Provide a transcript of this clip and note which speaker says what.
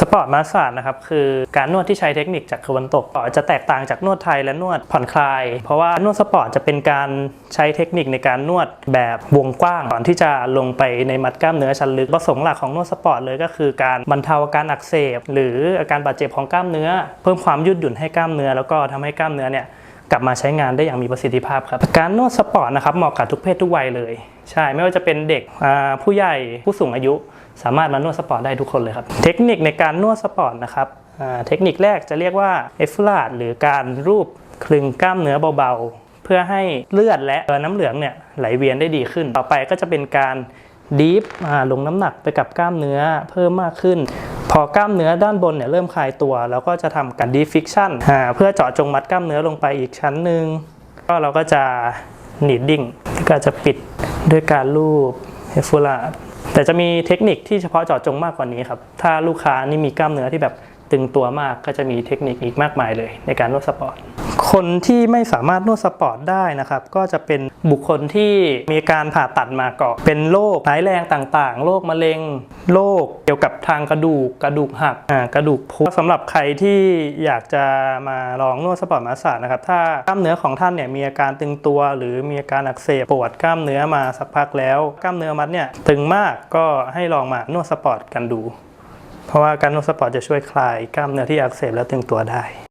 Speaker 1: สปอร์ตมาสซานนะครับคือการนวดที่ใช้เทคนิคจากตะวันตกจะแตกต่างจากนวดไทยและนวดผ่อนคลาย เพราะว่านวดสปอร์ตจะเป็นการใช้เทคนิคในการนวดแบบวงกว้างก่อนที่จะลงไปในมัดกล้ามเนื้อชั้นลึกประสงค์หลักของนวดสปอร์ตเลยก็คือการบรรเทาอาการอักเสบ หรืออาการบาดเจ็บของกล้ามเนื้อ เพิ่มความยืดหยุ่นให้กล้ามเนื้อ แล้วก็ทำให้กล้ามเนื้อเนี่ย กลับมาใช้งานได้อย่างมีประสิทธิภาพครับ การนวดสปอร์ตนะครับเหมาะกับทุกเพศทุกวัยเลย ใช่ไม่ว่าจะเป็นเด็กผู้ใหญ่ผู้สูงอายุ สามารถมานวดสปอร์ตได้ทุกคนเลยครับ เทคนิคในการนวดสปอร์ตนะครับเทคนิคแรกจะเรียกว่าเอฟลาดหรือการรูปคลึงกล้ามเนื้อเบาๆ เพื่อให้เลือดและน้ำเหลืองเนี่ยไหลเวียนได้ดีขึ้น ต่อไปก็จะเป็นการดีฟลงน้ำหนักไปกับกล้ามเนื้อเพิ่มมากขึ้น พอกล้ามเนื้อด้านบนเนี่ยเริ่มคลายตัวเราก็จะทำการดีฟิกชันเพื่อเจาะจงมัดกล้ามเนื้อลงไปอีกชั้นหนึ่งก็เราก็จะหนีดดิ้งก็จะปิดด้วยการลูบเฮฟูลาแต่จะมีเทคนิคที่เฉพาะเจาะจงมากกว่านี้ครับ ถ้าลูกค้านี่มีกล้ามเนื้อที่แบบตึงตัวมากก็จะมีเทคนิคอีกมากมายเลยในการนวดสปอร์ต คนที่ไม่สามารถนวดสปอร์ตได้นะครับ ก็จะเป็นบุคคลที่มีการผ่าตัดมาก่อนเป็นโรคร้ายแรงต่างๆ โรคมะเร็ง โรคเกี่ยวกับทางกระดูก กระดูกหักกระดูกพุสำหรับใครที่อยากจะมาลองนวดสปอร์ตมาสาจนะครับ ถ้ากล้ามเนื้อของท่านเนี่ยมีอาการตึงตัวหรือมีอาการอักเสบปวดกล้ามเนื้อมาสักพักแล้ว กล้ามเนื้อมัดเนี่ยตึงมากก็ให้ลองมานวดสปอร์ตกันดู เพราะว่าการนวดสปอร์ตจะช่วยคลายกล้ามเนื้อที่อักเสบและตึงตัวได้